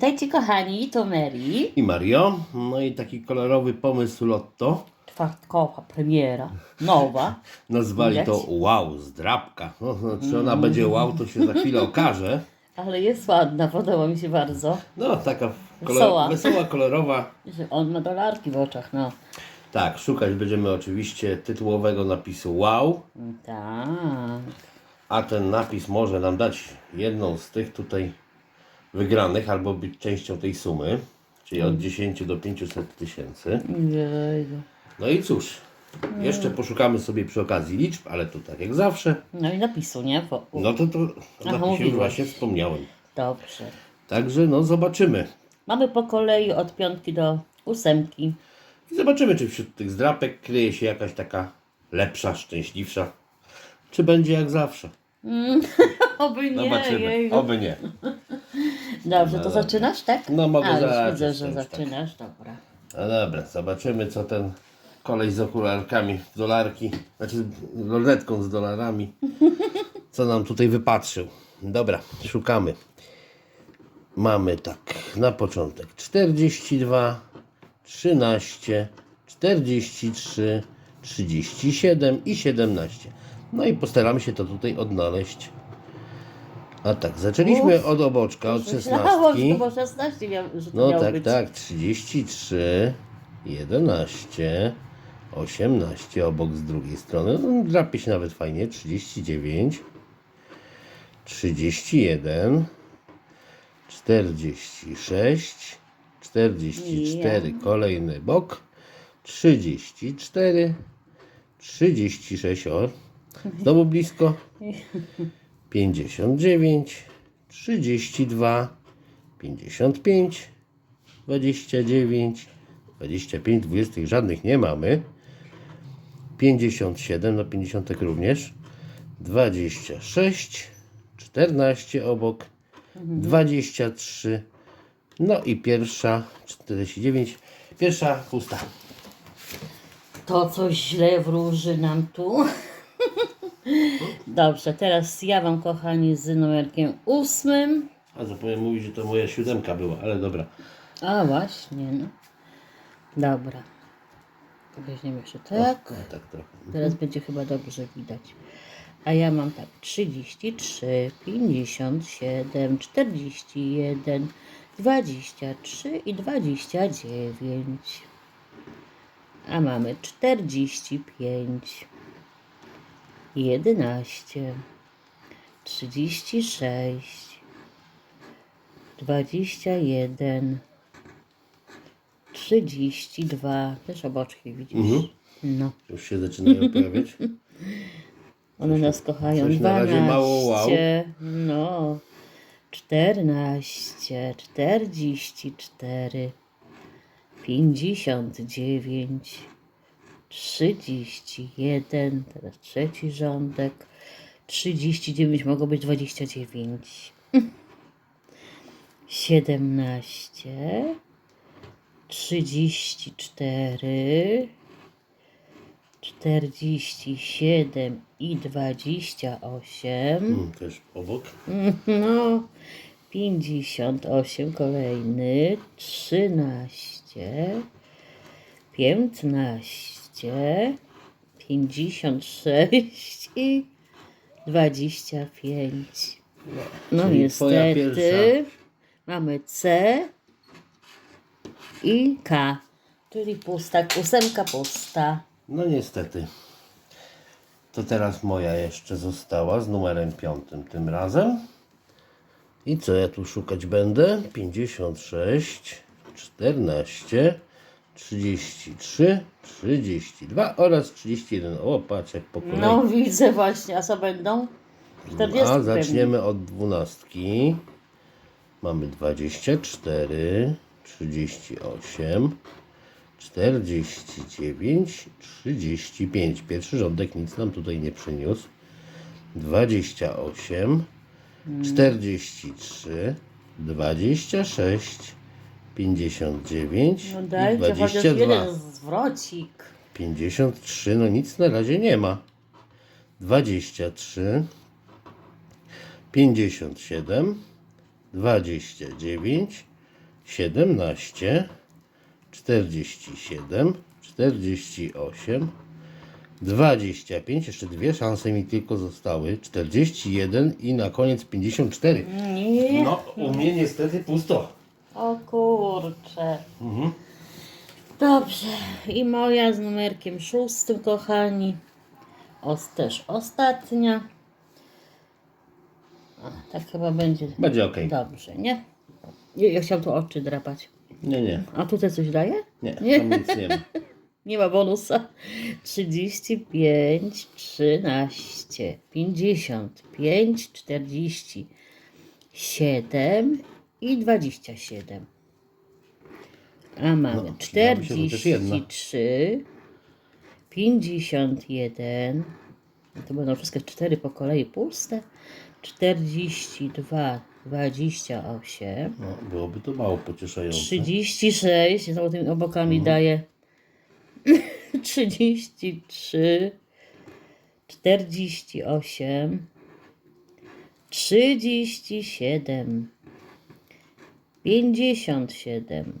Witajcie kochani, to Mary. i Mario. No i taki kolorowy pomysł Lotto. Czwartkowa premiera, nowa. Nazwali Widać? to wow, zdrabka. No, czy ona będzie wow, to się za chwilę okaże. Ale jest ładna, podoba mi się bardzo. No, taka Wesoła. wesoła, kolorowa. Że On ma dolarki w oczach, no. Tak, szukać będziemy oczywiście tytułowego napisu wow, Tak. a ten napis może nam dać jedną z tych tutaj wygranych albo być częścią tej sumy, czyli od 10 do 500 tysięcy. No i cóż, jeszcze poszukamy sobie przy okazji liczb, ale to tak jak zawsze. No i napisu, nie? Bo, No to to o Aha, napisie już mówiłeś. właśnie wspomniałem. Dobrze. Także no zobaczymy. Mamy po kolei od piątki do ósemki. I zobaczymy, czy wśród tych zdrapek kryje się jakaś taka lepsza, szczęśliwsza. Czy będzie jak zawsze. Oby nie, Zobaczymy. jej. Oby nie. Dobrze, to zaczynasz, tak? No, mogę A, już zacząć, widzę, że już tak. zaczynasz, dobra. No dobra, zobaczymy co ten kolej z okularkami dolarki, znaczy z lornetką z dolarami, co nam tutaj wypatrzył. Dobra, szukamy. Mamy tak, na początek 42, 13, 43, 37 i 17. No i postaramy się to tutaj odnaleźć. A tak, zaczęliśmy od oboczka, od Myślałam, że 16. to było 16, miał, że to No miało tak, być. tak, 33, 11, 18 obok z drugiej strony. No, drapie się nawet fajnie. 39, 31, 46, 44, kolejny bok, 34, 36, o, znowu blisko, 59, 32, 55, 29, 25, 20 żadnych nie mamy. 57, no 50 również. 26, 14 obok, 23, no i pierwsza 49, pierwsza pusta. To coś źle wróży nam tu. Dobrze, teraz ja Wam, kochani, z numerkiem ósmym. A zapomniałem mówić, że to moja siódemka była, ale dobra. A właśnie, no. Dobra. Weźmiemy jeszcze tak. A tak trochę. Teraz będzie chyba dobrze widać. A ja mam tak 33, 57, 41, 23 i 29. A mamy 45, 11, 36, 21, 32. Też oboczki widzisz? No. Już się zaczynają pojawiać. One nas kochają. coś na razie 12, mało wow. no, 14, 44, 59, 31, teraz trzeci rządek, 39, mogło być 29, 17, 34, 47 i 28. Mm, Też obok. No, 58 kolejny, 13, 15, 56 i 25. No Czyli twoja niestety pierwsza. mamy C i K, czyli pusta, ósemka pusta. No niestety. To teraz moja jeszcze została z numerem piątym tym razem. I co ja tu szukać będę? 56, 14, 33, 32 oraz 31. O, patrz jak po kolei. No widzę właśnie, a co będą? 40 A pewnie. zaczniemy od dwunastki. Mamy 24, 38, 49, 35. Pierwszy rządek nic nam tutaj nie przyniósł. 28, 43, 26, 59 No i dajcie chociaż 22. jeden zwrocik. 53, no nic na razie nie ma. 23, 57, 29, 17, 47, 48, 25. Jeszcze dwie szanse mi tylko zostały. 41 i na koniec 54. Nie. No, u mnie niestety pusto. O kurcze. Mhm. Dobrze. I moja z numerkiem szóstym, kochani. Os, też ostatnia. A, tak chyba będzie Będzie ok. dobrze, nie? Ja, ja chciałam tu oczy drapać. Nie, nie. A tutaj coś daje? Nie, Nie. tam nic nie ma. Nie ma bonusa. 35, 13, 55, 47 i 27. A mamy No, przydałaby się chociaż jedna. 43, 51. No To będą wszystkie cztery po kolei puste. 42, 28. No, byłoby to mało pocieszające. 36, znowu tymi obokami daje 33, 48, 37, 57,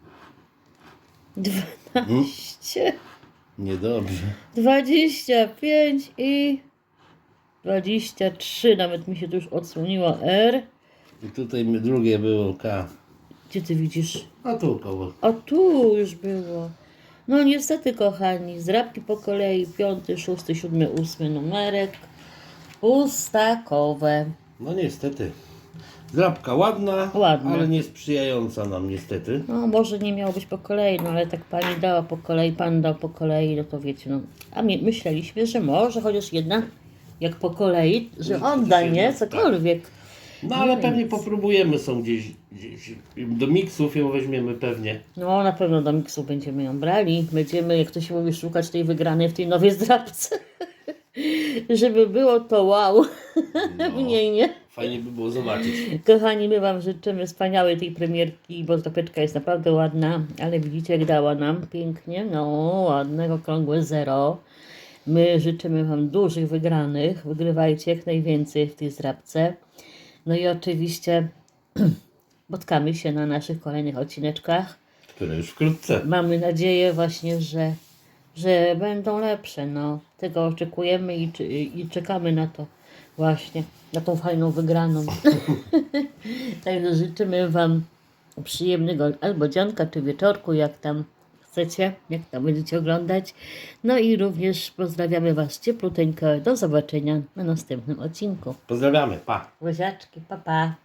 12, Niedobrze. 25 i 23. Nawet mi się tu już odsłoniło R. I tutaj mi drugie było K. Gdzie ty widzisz? A tu koło. O, tu już było. No niestety, kochani, zrabki po kolei, piąty, szósty, siódmy, ósmy numerek. Pustakowe. No niestety. Zrabka ładna, Ładna. ale nie sprzyjająca nam niestety. No może nie miało być po kolei, no ale tak pani dała po kolei, pan dał po kolei, no to wiecie, no. A my myśleliśmy, że może chociaż jedna, jak po kolei, że on da, nie? jedna, Cokolwiek. No ale pewnie popróbujemy są gdzieś, gdzieś do miksów ją weźmiemy pewnie. No na pewno do miksu będziemy ją brali. Będziemy, jak to się mówi, szukać tej wygranej w tej nowej zdrabce. Żeby było to wow. w niej, nie? Fajnie by było zobaczyć. Kochani, my Wam życzymy wspaniałej tej premierki, bo tapeczka jest naprawdę ładna, ale widzicie jak dała nam pięknie, no ładnego, okrągłe zero. My życzymy Wam dużych wygranych, wygrywajcie jak najwięcej w tej zrabce. No i oczywiście spotkamy się na naszych kolejnych odcineczkach. Które już wkrótce. Mamy nadzieję właśnie, że, że będą lepsze. No, tego oczekujemy i, i czekamy na to właśnie, na tą fajną wygraną. Także życzymy Wam przyjemnego albo dzianka, czy wieczorku, jak tam chcecie, jak tam będziecie oglądać. No i również pozdrawiamy Was ciepluteńko. Do zobaczenia na następnym odcinku. Pozdrawiamy. Pa. Łoziaczki, pa pa.